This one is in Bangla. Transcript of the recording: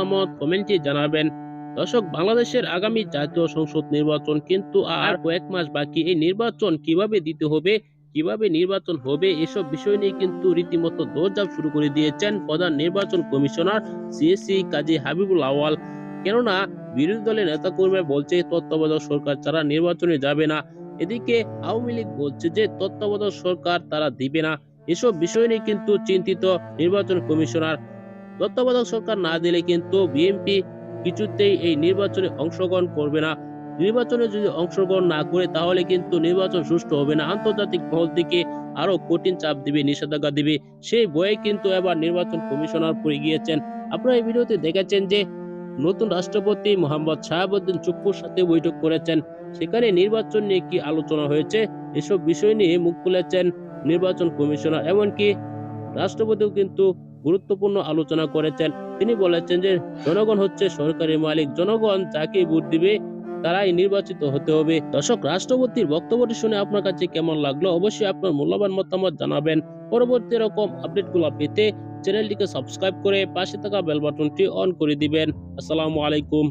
মতামত কমেন্টে জানাবেন। দর্শক, বাংলাদেশের আগামী জাতীয় সংসদ নির্বাচন কিন্তু আর কয়েক মাস বাকি। এই নির্বাচন কীভাবে দিতে হবে, কীভাবে নির্বাচন হবে, এসব বিষয় নিয়ে কিন্তু রীতিমতো দৌড়ঝাঁপ শুরু করে দিয়েছেন প্রধান নির্বাচন কমিশনার সিএসসি কাজী হাবিবুল আওয়াল কেননা, বিরোধী দলের নেতাকর্মীরা বলছে, তত্ত্বাবধায়ক সরকার ছাড়া নির্বাচনে যাবে না। এদিকে আওয়ামী লীগ বলছে যে, তত্ত্বাবধায়ক সরকার তারা দিবে না। এসব বিষয় নিয়ে কিন্তু চিন্তিত নির্বাচন কমিশনার। তত্ত্বাবধায়ক সরকার না দিলে কিন্তু বিএনপি কিছুতেই এই নির্বাচনে অংশগ্রহণ করবে না। নির্বাচনে যদি অংশগ্রহণ না করে, তাহলে কিন্তু নির্বাচন সুষ্ঠু হবে না। আন্তর্জাতিক মহল থেকে আরও কঠিন চাপ দিবে, নিষেধাজ্ঞা দিবে। সেই বয়ে কিন্তু এবার নির্বাচন কমিশনার পড়ে গিয়েছেন। আপনারা এই ভিডিওতে দেখেছেন যে নতুন রাষ্ট্রপতি মোহাম্মদ শাহাবুদ্দিন চুপ্পুর সাথে বৈঠক করেছেন। সেখানে নির্বাচন নিয়ে কি আলোচনা হয়েছে, এসব বিষয় নিয়ে মুখ খুলেছেন নির্বাচন কমিশনার। এমনকি রাষ্ট্রপতিও কিন্তু গুরুত্বপূর্ণ আলোচনা করেছেন। তিনি বলেছেন যে, জনগণ হচ্ছে সরকারি মালিক। জনগণ যাকে ভোট দিবে, তারাই নির্বাচিত হতে হবে। দর্শক, রাষ্ট্রপতির বক্তব্যটি শুনে আপনার কাছে কেমন লাগল? অবশ্যই আপনার মূল্যবান মতামত জানাবেন। পরবর্তী রকম আপডেটগুলো পেতে চ্যানেলটিকে সাবস্ক্রাইব করে পাশে থাকা বেল বাটনটি অন করে দিবেন। আসসালামু আলাইকুম।